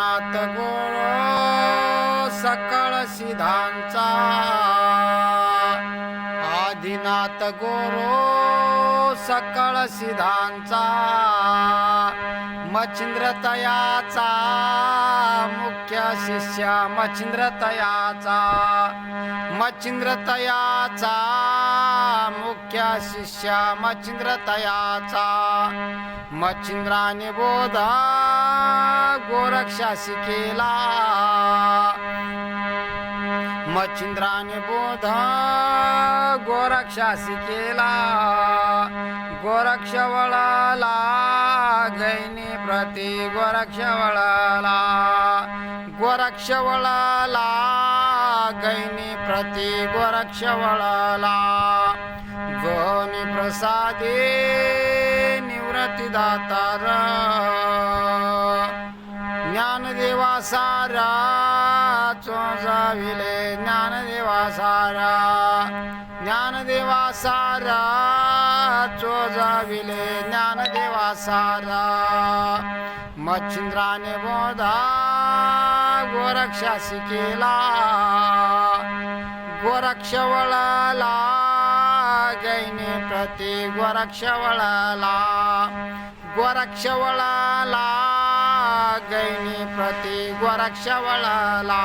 नाथ गोरो सकळ सिद्धांचा. आदिनाथ गोरो सकळ सिद्धांचा. मच्छिंद्रतयाचा मुख्य शिष्य मच्छिंद्रतयाचा. मच्छिंद्रतयाचा मच्छिंद्र मुख्य शिष्य मच्छिंद्र तयाचा. मच्छिंद्राने बोधा गोरक्षाशी केला मच्छिंद्राने बोध गोरक्षाशी केला गोरक्ष वळाला गैनी प्रति गोरक्ष वळाला. गोरक्ष वळाला गैनी प्रति गोरक्ष वळाला. गोनी प्रसादे निवृत्ती ज्ञानदेवा सारा चोजाविले ज्ञानदेवा सारा ज्ञानदेवा सारा चोजाविले ज्ञानदेवा सारा मच्छिंद्राने बोधा गोरक्षासी केला. गोरक्ष वळला गैनी प्रति गोरक्ष वळाला गोरक्ष वळाला गैनी प्रति गोरक्ष वळाला